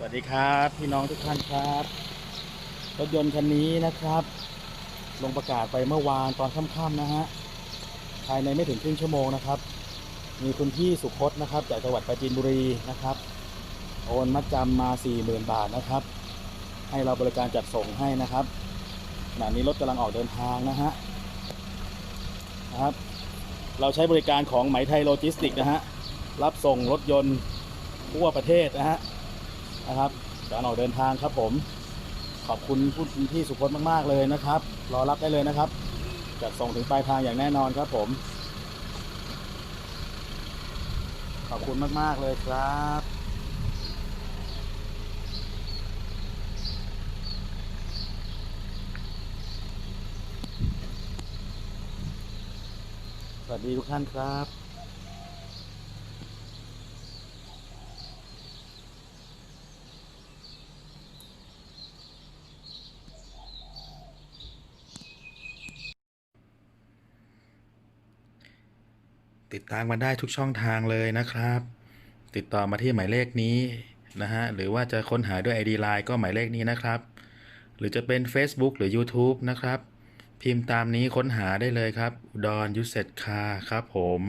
สวัสดีครับพี่น้องทุกท่านครับรถยนต์คันนี้นะครับ ลงประกาศไปเมื่อวานตอนค่ำๆนะฮะภายในไม่ถึงครึ่งชั่วโมงนะครับ มีคุณพี่สุพจน์นะครับ จากจังหวัดปราจีนบุรีนะครับ โอนมัดจำมา40,000บาทนะครับ ให้เราบริการจัดส่งให้นะครับขณะนี้รถกำลังออกเดินทางนะฮะนะครับ เราใช้บริการของไหมไทยโลจิสติกนะฮะรับส่งรถยนต์ทั่วประเทศนะฮะ นะครับการออกเดินทางครับผม ขอบคุณผู้ที่สุพจน์มากๆเลยนะครับ รอรับได้เลยนะครับจัดส่งถึงปลายทางอย่างแน่นอนครับผม ขอบคุณมากๆเลยครับสวัสดีทุกท่านครับ ติดตามมาได้ทุกช่องทางเลยนะครับ ติดต่อมาที่หมายเลขนี้นะฮะหรือว่าจะค้นหาด้วย ID Line ก็หมายเลขนี้นะครับ หรือจะเป็น Facebook หรือ YouTube นะครับ พิมพ์ตามนี้ค้นหาได้เลยครับดอนยุทธเซตคาครับผม